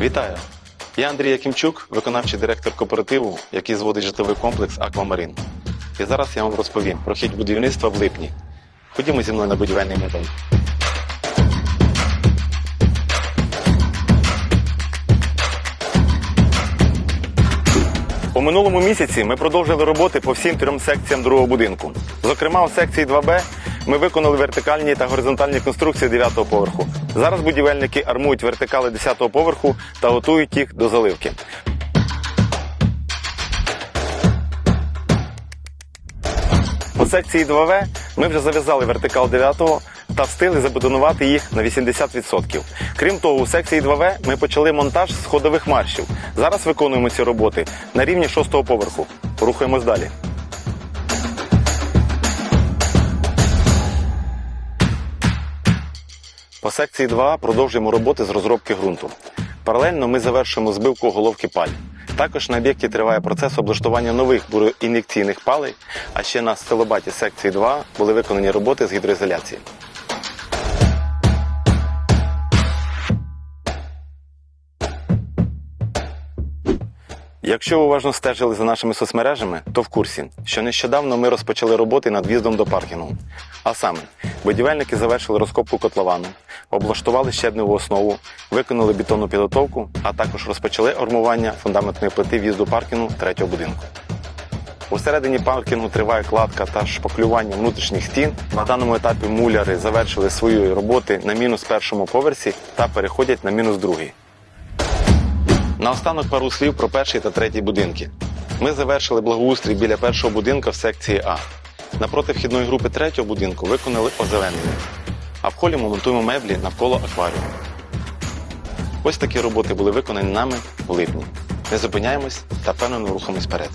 Вітаю! Я Андрій Якимчук, виконавчий директор кооперативу, який зводить житловий комплекс Аквамарин. І зараз я вам розповім про хід будівництва в липні. Ходімо зі мною на будівельний метод. У минулому місяці ми продовжили роботи по всім трьом секціям другого будинку. Зокрема, у секції 2Б ми виконали вертикальні та горизонтальні конструкції 9-го поверху. Зараз будівельники армують вертикали 10-го поверху та готують їх до заливки. У секції 2В ми вже зав'язали вертикал 9-го та встигли забетонувати їх на 80%. Крім того, у секції 2В ми почали монтаж сходових маршів. Зараз виконуємо ці роботи на рівні 6-го поверху. Рухаємось далі. По секції 2 продовжуємо роботи з розробки ґрунту. Паралельно ми завершуємо збивку головки паль. Також на об'єкті триває процес облаштування нових буроін'єкційних палей, а ще на стелобаті секції 2 були виконані роботи з гідроізоляції. Якщо уважно стежили за нашими соцмережами, то в курсі, що нещодавно ми розпочали роботи над в'їздом до паркінгу. А саме, будівельники завершили розкопку котловану, облаштували щебневу основу, виконали бетонну підготовку, а також розпочали армування фундаментної плити в'їзду паркінгу третього будинку. Усередині паркінгу триває кладка та шпаклювання внутрішніх стін. На даному етапі муляри завершили свої роботи на мінус першому поверсі та переходять на мінус другий. Наостанок пару слів про перший та третій будинки. Ми завершили благоустрій біля першого будинка в секції А. Напроти вхідної групи третього будинку виконали озеленення. А в холі монтуємо меблі навколо акваріуму. Ось такі роботи були виконані нами в липні. Не зупиняємось та впевнено рухаємось вперед.